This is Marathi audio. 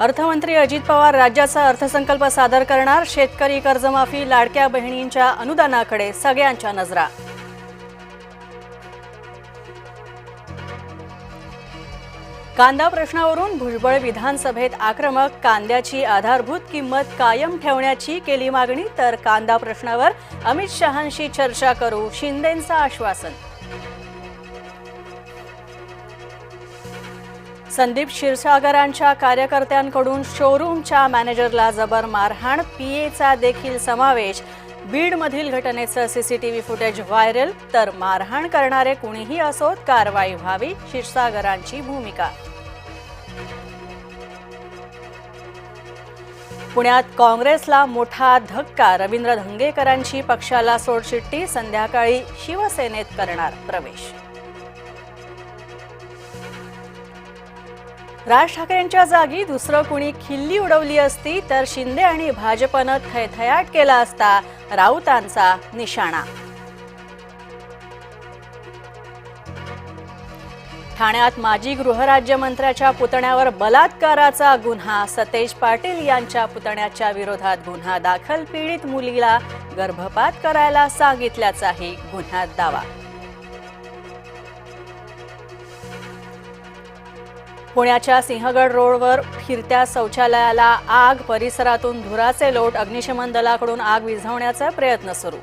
अर्थमंत्री अजित पवार राज्याचा अर्थसंकल्प सादर करणार. शेतकरी कर्जमाफी लाडक्या बहिणींच्या अनुदानाकडे सगळ्यांच्या नजरा. कांदा प्रश्नावरून भुजबळ विधानसभेत आक्रमक कांद्याची आधारभूत किंमत कायम ठेवण्याची केली मागणी तर कांदा प्रश्नावर अमित शहांशी चर्चा करू शिंदेंचं आश्वासन. संदीप क्षीरसागरांच्या कार्यकर्त्यांकडून शोरूमच्या मॅनेजरला जबर मारहाण पीएचा देखील समावेश. बीडमधील घटनेचं सीसीटीव्ही फुटेज व्हायरल तर मारहाण करणारे कुणीही असोत कारवाई व्हावी क्षीरसागरांची भूमिका. पुण्यात काँग्रेसला मोठा धक्का रवींद्र धंगेकरांची पक्षाला सोडचिट्टी संध्याकाळी शिवसेनेत करणार प्रवेश. राज ठाकरेंच्या जागी दुसरं कुणी खिल्ली उडवली असती तर शिंदे आणि भाजपनं थयथयाट केला असता राऊतांचा निशाणा. ठाण्यात माजी गृहराज्यमंत्र्याच्या पुतण्यावर बलात्काराचा गुन्हा सतेज पाटील यांच्या पुतण्याच्या विरोधात गुन्हा दाखल पीडित मुलीला गर्भपात करायला सांगितल्याचाही गुन्ह्यात दावा. पुण्याच्या सिंहगड रोडवर फिरत्या शौचालयाला आग परिसरातून धुराचे लोट अग्निशमन दलाकडून आग विझवण्याचा प्रयत्न सुरू.